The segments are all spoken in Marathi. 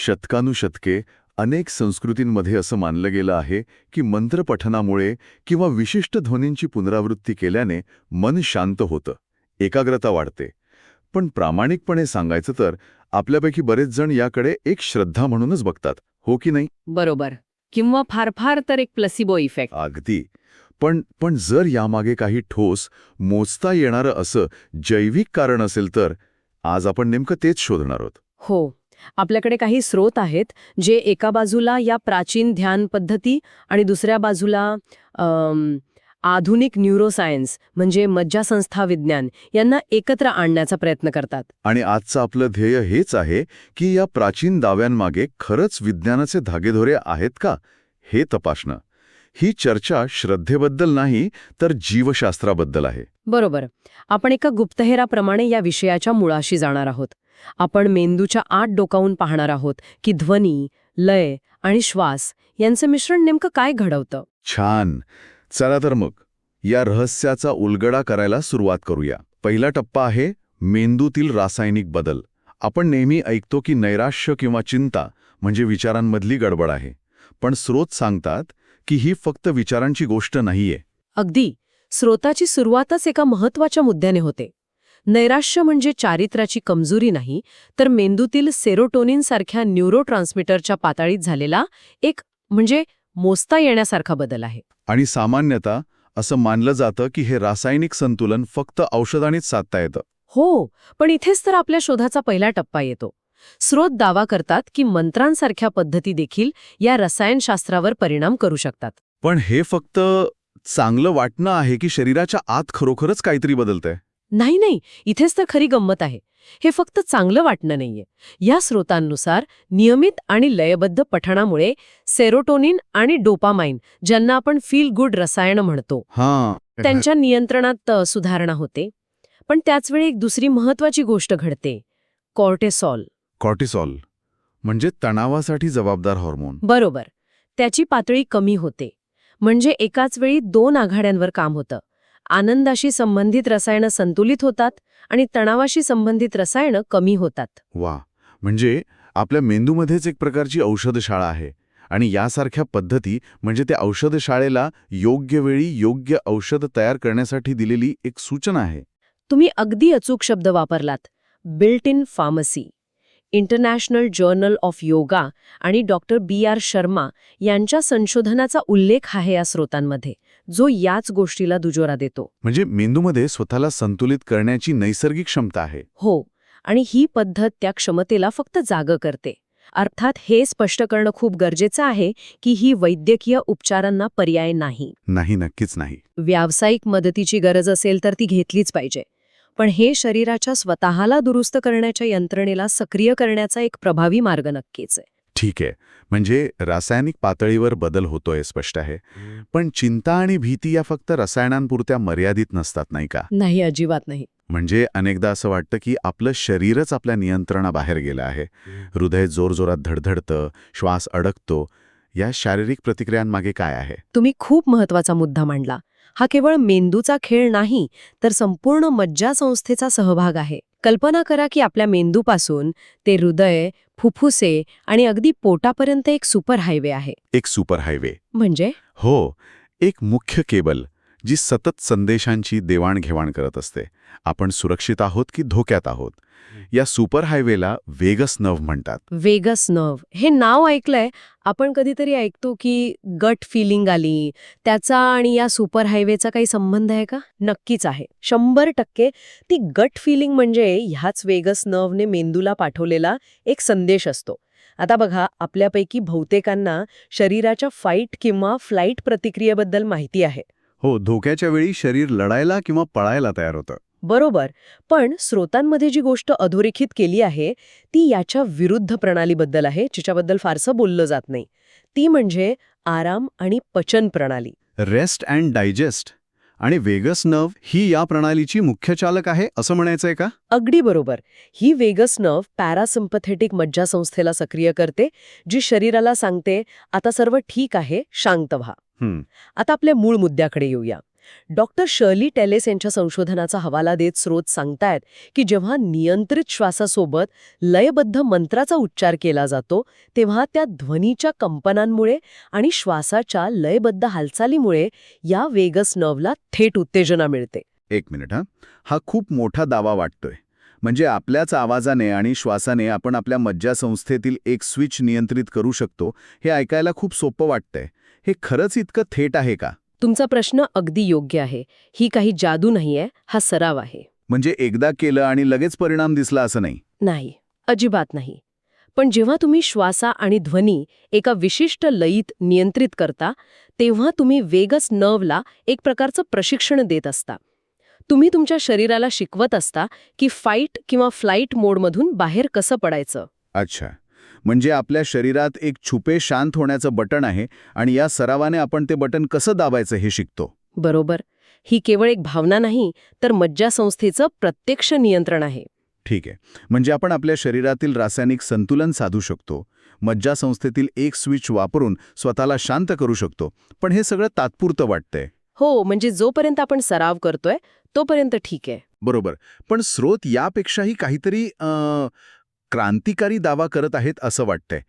शतकानुशतके अनेक संस्कृतींमध्ये असं मानलं गेलं आहे की मंत्रपठनामुळे किंवा विशिष्ट ध्वनींची पुनरावृत्ती केल्याने मन शांत होतं एकाग्रता वाढते. पण प्रामाणिकपणे सांगायचं तर आपल्यापैकी बरेच जण याकडे एक श्रद्धा म्हणूनच बघतात हो की नाही? बरोबर. किंवा फार फार तर एक प्लसिबो इफेक्ट अगदी. पण पण जर यामागे काही ठोस मोजता येणारं असं जैविक कारण असेल तर आज आपण नेमकं तेच शोधणार आहोत. हो. आपल्याकडे काही स्रोत आहेत जे एका बाजूला या प्राचीन ध्यान पद्धती आणि दुसऱ्या बाजूला आधुनिक न्यूरोसायन्स म्हणजे मज्जासंस्था विज्ञान यांना एकत्र आणण्याचा प्रयत्न करतात. आणि आजचं आपलं ध्येय हेच आहे की या प्राचीन दाव्यांमागे खरंच विज्ञानाचे धागेदोरे आहेत का हे तपासणं. ही चर्चा श्रद्धेबद्दल नाही तर जीवशास्त्राबद्दल आहे. बरोबर. आपण एका गुप्तहेराप्रमाणे या विषयाच्या मुळाशी जाणार आहोत. आपण मेंदूच्या आत डोकावून पाहणार आहोत की ध्वनी लय आणि श्वास यांचं मिश्रण नेमकं काय घडवतं? छान. चला तर मग या रहस्याचा उलगडा करायला सुरुवात करूया. पहिला टप्पा आहे मेंदूतील रासायनिक बदल. आपण नेहमी ऐकतो की नैराश्य किंवा चिंता म्हणजे विचारांमधली गडबड आहे. पण स्रोत सांगतात की ही फक्त विचारांची गोष्ट नाहीये. अगदी. स्रोताची सुरुवातच एका महत्त्वाच्या मुद्द्याने होते. नैराश्य म्हणजे चारित्र्याची कमजोरी नाही तर मेंदूतील सेरोटोनिन सारख्या न्यूरोट्रान्समीटरच्या पातळीत झालेला एक म्हणजे मोजता येण्यासारखा बदल आहे. आणि सामान्यतः असं मानलं जातं की हे रासायनिक संतुलन फक्त औषधानेच साधता येतं. हो पण इथेच तर आपल्या शोधाचा पहिला टप्पा येतो. स्रोत दावा करतात की मंत्रांसारख्या पद्धती देखील या रसायनशास्त्रावर परिणाम करू शकतात. पण हे फक्त चांगलं वाटणं आहे की शरीराच्या आत खरोखरच काहीतरी बदलतंय? नाही नाही इथेच तर खरी गंमत आहे. हे फक्त चांगलं वाटणं नाहीये. या स्रोतांनुसार नियमित आणि लयबद्ध पठणामुळे सेरोटोनिन आणि डोपामाइन ज्यांना आपण फील गुड रसायन म्हणतो हां. त्यांच्या नियंत्रणात सुधारणा होते. पण त्याचवेळी एक दुसरी महत्वाची गोष्ट घडते. कॉर्टेसॉल. कॉर्टिसॉल. म्हणजे तणावासाठी जबाबदार हॉर्मोन. बरोबर. त्याची पातळी कमी होते. म्हणजे एकाच वेळी दोन आघाड्यांवर काम होतं. आनंदाशी संबंधित रसायनं संतुलित होतात आणि तणावाशी संबंधित रसायनं कमी होतात. वा म्हणजे आपल्या मेंदूमध्येच एक प्रकारची औषधशाळा आहे आणि यासारख्या पद्धती म्हणजे त्या औषधशाळेला योग्य वेळी योग्य औषध तयार करण्यासाठी दिलेली एक सूचना आहे. तुम्ही अगदी अचूक शब्द वापरलात built in pharmacy. International journal of yoga आणि डॉक्टर बी आर शर्मा यांच्या संशोधनाचा उल्लेख आहे या स्रोतांमध्ये जो याच गोष्टीला दुजोरा देतो. म्हणजे मेंदूमध्ये स्वतःला संतुलित करण्याची नैसर्गिक क्षमता आहे. हो आणि ही पद्धत त्या क्षमतेला फक्त जाग करते. अर्थात हे स्पष्ट करणं खूप गरजेचं आहे की ही वैद्यकीय उपचारांना पर्याय नाही. नाही नक्कीच नाही. व्यावसायिक मदतीची गरज असेल तर ती घेतलीच पाहिजे. पण हे शरीराच्या स्वतःला दुरुस्त करण्याच्या यंत्रणेला सक्रिय करण्याचा एक प्रभावी मार्ग नक्कीच आहे. ठीक आहे. म्हणजे रासायनिक पातळीवर बदल होतोय स्पष्ट आहे. पण चिंता आणि भीती या फक्त रसायनांपुरत्या मर्यादित नसतात नाही का? नाही अजिबात नाही. म्हणजे अनेकदा असं वाटतं की आपलं शरीरच आपल्या नियंत्रणाबाहेर गेलं आहे. हृदय जोरजोरात धडधडतं श्वास अडकतो. या शारीरिक प्रतिक्रियांमागे काय आहे? तुम्ही खूप महत्त्वाचा मुद्दा मांडला. हा केवळ मेंदूचा खेळ नाही तर संपूर्ण मज्जासंस्थेचा सहभाग आहे. कल्पना करा की आपल्या मेंदूपासून ते हृदय फुफ्फुसे आणि अगदी पोटापर्यंत एक सुपर हायवे आहे. एक सुपर हायवे म्हणजे? हो एक मुख्य केबल जी सतत संदेशांची देवाणघेवाण करत असते. आपण सुरक्षित आहोत की धोक्यात आहोत? या सुपर हायवेला वेगस नव म्हणतात. वेगस नर्व हे नाव ऐकलंय. आपण कधीतरी ऐकतो की गट फिलिंग आली. त्याचा आणि या सुपर हायवेचा काही संबंध आहे का? नक्कीच आहे. शंभर टक्के ती गट फिलिंग म्हणजे ह्याच वेगस नर्वने मेंदूला पाठवलेला एक संदेश असतो. आता बघा आपल्यापैकी बहुतेकांना शरीराच्या फाईट किंवा फ्लाईट प्रतिक्रियेबद्दल माहिती आहे. हो धोक्याच्या वेळी शरीर लढायला किंवा पळायला तयार होतं. बरोबर. पण स्रोतांमध्ये जी गोष्ट अधोरेखित केली आहे ती याच्या विरुद्ध प्रणालीबद्दल आहे जिच्याबद्दल फारसं बोललं जात नाही. ती म्हणजे आराम आणि पचन प्रणाली. रेस्ट अँड डायजेस्ट आणि वेगस नव ही या प्रणालीची मुख्य चालक आहे असं म्हणायचंय का? अगदी बरोबर. ही वेगस नर्व पॅरासिम्पथेटिक मज्जासंस्थेला सक्रिय करते जी शरीराला सांगते आता सर्व ठीक आहे शांत व्हा. आता आपल्या मूळ मुद्द्याकडे येऊया. डॉक्टर शर्ली टेलेस यांच्या संशोधनाचा हवाला देत स्रोत सांगतायत की जेव्हा नियंत्रित श्वासासोबत लयबद्ध मंत्राचा उच्चार केला जातो तेव्हा त्या ध्वनीच्या कंपनांमुळे आणि श्वासाच्या लयबद्ध हालचालीमुळे या वेगस नर्वला थेट उत्तेजना मिळते. एक मिनिट हा. हा खूप मोठा दावा वाटतोय. म्हणजे आपल्याच आवाजाने आणि श्वासाने आपण आपल्या मज्जासंस्थेतील एक स्विच नियंत्रित करू शकतो हे ऐकायला खूप सोपं वाटतंय. हे खरंच इतकं थेट आहे का? तुमचा प्रश्न अगदी योग्य आहे. ही काही जादू नाहीये हा सराव आहे. म्हणजे एकदा केलं आणि लगेच परिणाम दिसला असं नाही? नाही अजिबात नाही. पण जेव्हा तुम्ही श्वासा आणि ध्वनी एका विशिष्ट लयीत नियंत्रित करता तेव्हा तुम्ही वेगस नर्वला एक प्रकारचं प्रशिक्षण देत असता. तुम्ही तुमच्या शरीराला शिकवत असता की फाईट किंवा फ्लाईट मोडमधून बाहेर कसं पडायचं. अच्छा. म्हणजे आपल्या शरीरात एक छुपे शांत होण्याचं बटण आहे आणि या सरावाने आपण ते बटन कसं दाबायचं हे शिकतो. बरोबर. ही केवळ एक भावना नाही तर मज्जासंस्थेचं प्रत्यक्ष नियंत्रण आहे. ठीक आहे. म्हणजे आपण आपल्या शरीरातील रासायनिक संतुलन साधू शकतो मज्जासंस्थेतील एक स्विच वापरून स्वतःला शांत करू शकतो पण हे सगळं तात्पुरतं वाटतंय. हो म्हणजे जोपर्यंत आपण सराव करतोय तोपर्यंत ठीक आहे. बरोबर. पण स्रोत यापेक्षाही काहीतरी क्रांतिकारी दावा करत आहेत असं वाटतंय.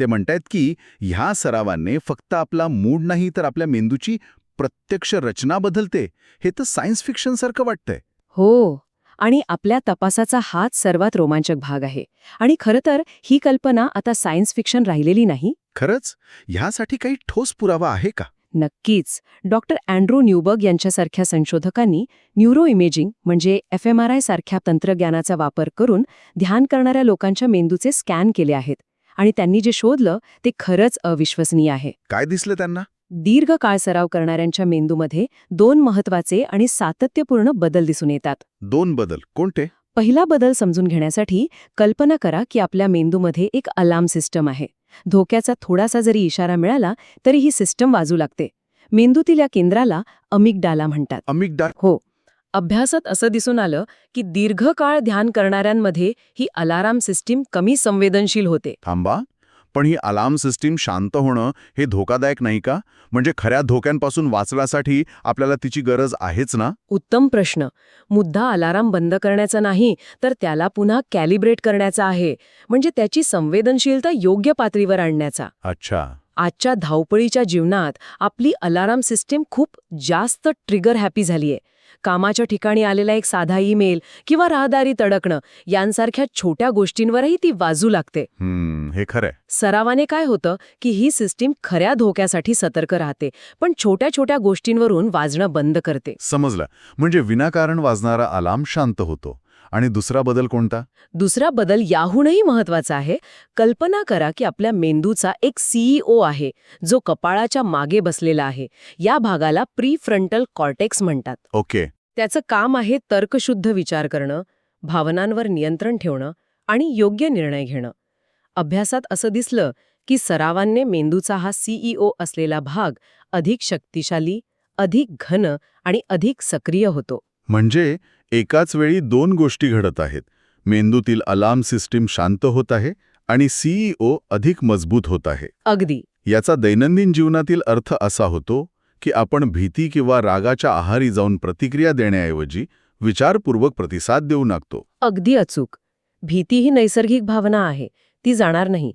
ते म्हणतायत की ह्या सरावाने फक्त आपला मूड नाही तर आपल्या मेंदूची प्रत्यक्ष रचना बदलते. हे तर सायन्स फिक्शनसारखं वाटतंय. हो. आणि आपल्या तपासाचा हाच सर्वात रोमांचक भाग आहे. आणि खरं तर ही कल्पना आता सायन्स फिक्शन राहिलेली नाही? खरंच? ह्यासाठी काही ठोस पुरावा आहे का? नक्कीच. डॉक्टर अँड्रू न्यूबर्ग यांच्यासारख्या संशोधकांनी न्यूरो इमेजिंग म्हणजे एफ एम आर आय सारख्या तंत्रज्ञानाचा वापर करून ध्यान करणाऱ्या लोकांच्या मेंदूचे स्कॅन केले आहेत आणि त्यांनी जे शोधलं ते खरंच अविश्वसनीय आहे. काय दिसलं त्यांना? दीर्घ काळ सराव करणाऱ्यांच्या मेंदूमध्ये दोन महत्त्वाचे आणि सातत्यपूर्ण बदल दिसून येतात. दोन बदल. कोणते? पहिला बदल समजून घेण्यासाठी कल्पना करा की आपल्या मेंदूमध्ये एक अलार्म सिस्टम आहे. धोक्याचा थोडासा जरी इशारा मिळाला तरी ही सिस्टम वाजू लागते. मेंदूतील या केंद्राला अमिगडाला म्हणतात. अमिगडाल हो. अभ्यासात असं दिसून आलं की दीर्घकाळ ध्यान करणाऱ्यांमध्ये ही अलाराम सिस्टीम कमी संवेदनशील होते. थांबा. पण ही अलार्म सिस्टीम शांत होणं हे धोकादायक नाही का? म्हणजे खऱ्या धोक्यांपासून वाचण्यासाठी आपल्याला तिची गरज आहेच ना? उत्तम प्रश्न. मुद्दा अलाराम बंद करण्याचा नाही तर त्याला पुन्हा कॅलिब्रेट करण्याचा आहे. म्हणजे त्याची संवेदनशीलता योग्य पातळीवर आणण्याचा. अच्छा. आजच्या धावपळीच्या जीवनात आपली अलाराम सिस्टीम खूप जास्त ट्रिगर हॅपी झालीय. कामाच्या ठिकाणी आलेला एक साधा ईमेल किंवा राहदारी तडकणं यांसारख्या छोट्या गोष्टींवरही ती वाजू लागते. हम्म हे खरंय. सरावाने काय होतं की ही सिस्टीम खऱ्या धोक्यासाठी सतर्क राहते पण छोट्या छोट्या गोष्टींवरून वाजणं बंद करते. समजलं. म्हणजे विनाकारण वाजणारा अलार्म शांत होतो. आणि दुसरा बदल कोणता? दुसरा बदल याहूनही महत्त्वाचा आहे. कल्पना करा की आपल्या मेंदूचा एक सीईओ आहे जो कपाळाच्या मागे बसलेला आहे. या भागाला प्री फ्रंटल कॉर्टेक्स म्हणतात. ओके. त्याचं काम आहे तर्कशुद्ध विचार करणं भावनांवर नियंत्रण ठेवणं आणि योग्य निर्णय घेणं. अभ्यासात असं दिसलं की सरावांनी मेंदूचा हा सीईओ असलेला भाग अधिक शक्तिशाली अधिक घन आणि अधिक सक्रिय होतो. म्हणजे एकाच वेळी दोन गोष्टी घडत आहेत. मेंदूतील अलार्म सिस्टीम शांत होत आहे आणि सीईओ अधिक मजबूत होत आहे. अगदी. याचा दैनंदिन जीवनातील अर्थ असा होतो की आपण भीती किंवा रागाच्या आहारी जाऊन प्रतिक्रिया देण्याऐवजी विचारपूर्वक प्रतिसाद देऊ लागतो. अगदी अचूक. भीती ही नैसर्गिक भावना आहे ती जाणार नाही.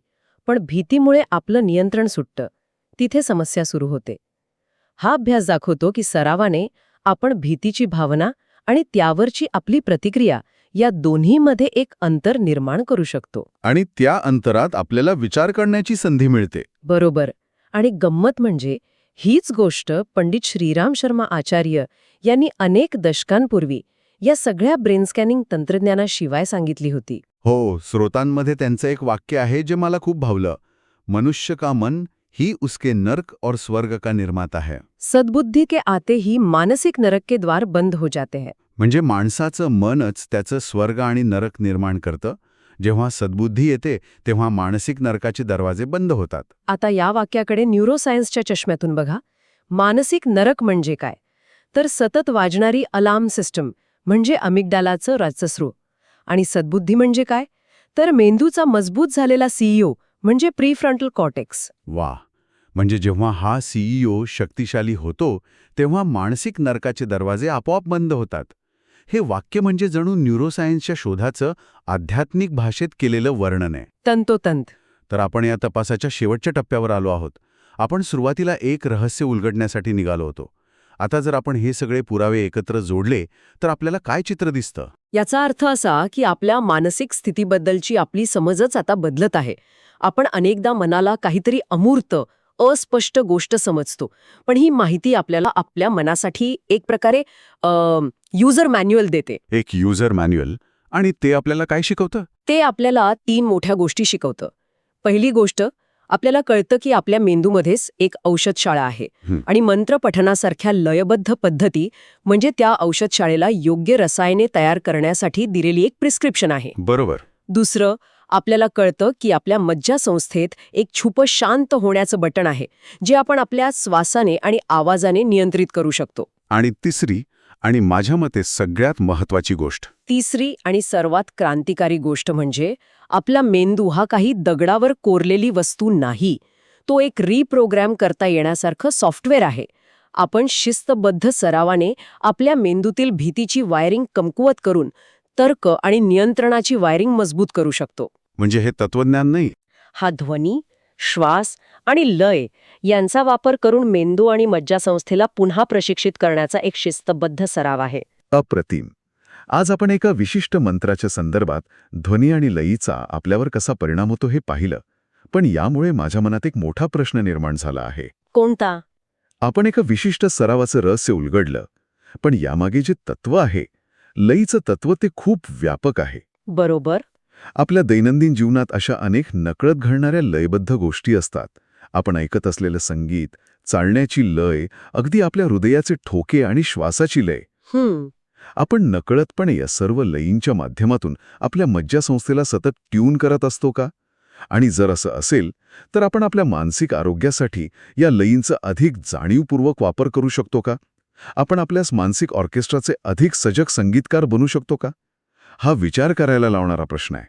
पण भीतीमुळे आपलं नियंत्रण सुटतं. तिथे समस्या सुरू होते. हा अभ्यास दाखवतो की सरावाने आपण भीतीची भावना आणि त्यावरची आपली प्रतिक्रिया या दोन्हीमध्ये एक अंतर निर्माण करू शकतो. आणि त्या अंतरात आपल्याला विचार करण्याची संधी मिळते. बरोबर. आणि गंमत म्हणजे हीच गोष्ट पंडित श्रीराम शर्मा आचार्य यांनी अनेक दशकांपूर्वी या सगळ्या ब्रेन स्कॅनिंग तंत्रज्ञानाशिवाय सांगितली होती. हो स्रोतांमध्ये त्यांचं एक वाक्य आहे जे मला खूप भावलं. मनुष्य का मन? ही उसके नर्क और स्वर्ग का निर्माता है। सद्बुद्धि के आते ही मानसिक नरक के द्वार बंद हो जाते हैं। म्हणजे माणसाचं मनच त्याचं स्वर्ग आणि नरक निर्माण करतं जेव्हा सद्बुद्धी येते तेव्हा मानसिक नरकाचे दरवाजे बंद होतात. आता या वाक्याकडे न्यूरोसायन्सच्या चष्म्यातून बघा. मानसिक नरक म्हणजे काय? तर सतत वाजणारी अलार्म सिस्टम म्हणजे अमिगडालाचं रचस्रू आणि सद्बुद्धी म्हणजे काय? तर मेंदूचा मजबूत झालेला सीईओ म्हणजे प्रीफ्रंटल कॉटेक्स वा. म्हणजे जेव्हा हा सीईओ शक्तिशाली होतो तेव्हा मानसिक नरकाचे दरवाजे आपोआप बंद होतात. हे वाक्य म्हणजे जणू न्यूरोसायन्सच्या शोधाचं आध्यात्मिक भाषेत केलेलं वर्णन आहे. तंतोतंत. तर आपण या तपासाच्या शेवटच्या टप्प्यावर आलो आहोत. आपण सुरुवातीला एक रहस्य उलगडण्यासाठी निघालो होतो. आता जर आपण हे सगळे पुरावे एकत्र जोडले तर आपल्याला काय चित्र दिसतं? याचा अर्थ असा की आपल्या मानसिक स्थितीबद्दलची आपली समजच आता बदलत आहे. आपण अनेकदा मनाला काहीतरी अमूर्त अस्पष्ट गोष्ट समजतो पण ही माहिती आपल्याला आपल्या मनासाठी एक प्रकारे युजर मॅन्युअल देते. एक युजर मॅन्युअल आणि ते आपल्याला काय शिकवतं? ते आपल्याला तीन मोठ्या गोष्टी शिकवतं. पहिली गोष्ट आपल्याला कळतं की आपल्या मेंदूमध्येच एक औषधशाळा आहे. आणि मंत्र पठणासारख्या लयबद्ध पद्धती म्हणजे त्या औषधशाळेला योग्य रसायने तयार करण्यासाठी दिलेली एक प्रिस्क्रिप्शन आहे. बरोबर. दुसरं आपल्याला कळतं की आपल्या मज्जासंस्थेत एक छुप शांत होण्याचं बटण आहे जे आपण आपल्या श्वासाने आणि आवाजाने नियंत्रित करू शकतो. आणि तिसरी आणि माझ्या मते सगळ्यात महत्वाची गोष्ट. तिसरी आणि सर्वात क्रांतिकारी गोष्ट म्हणजे आपला मेंदू हा काही दगडावर कोरलेली वस्तू नाही. तो एक रिप्रोग्रॅम करता येण्यासारखं सॉफ्टवेअर आहे. आपण शिस्तबद्ध सरावाने आपल्या मेंदूतील भीतीची वायरिंग कमकुवत करून तर्क आणि नियंत्रणाची वायरिंग मजबूत करू शकतो. म्हणजे हे तत्वज्ञान नाही. हा ध्वनी श्वास आणि लय यांचा वापर करून मेंदू आणि मज्जासंस्थेला पुन्हा प्रशिक्षित करण्याचा एक शिस्तबद्ध सराव आहे. अप्रतिम. आज आपण एका विशिष्ट मंत्राच्या संदर्भात ध्वनी आणि लयीचा आपल्यावर कसा परिणाम होतो हे पाहिलं पण यामुळे माझ्या मनात एक मोठा प्रश्न निर्माण झाला आहे. कोणता? आपण एका विशिष्ट सरावाचं रहस्य उलगडलं पण यामागे जे तत्व आहे लयीचं तत्व ते खूप व्यापक आहे. बरोबर. आपल्या दैनंदिन जीवनात अशा अनेक नकळत घडणाऱ्या लयबद्ध गोष्टी असतात. आपण ऐकत असलेलं संगीत चालण्याची लय अगदी आपल्या हृदयाचे ठोके आणि श्वासाची लय. आपण नकळतपणे या सर्व लयींच्या माध्यमातून आपल्या मज्जासंस्थेला सतत ट्यून करत असतो का? आणि जर असं असेल तर आपण आपल्या मानसिक आरोग्यासाठी या लयींचा अधिक जाणीवपूर्वक वापर करू शकतो का? आपण आपल्यास मानसिक ऑर्केस्ट्राचे अधिक सजग संगीतकार बनू शकतो का? हा विचार करायला लावणारा प्रश्न आहे.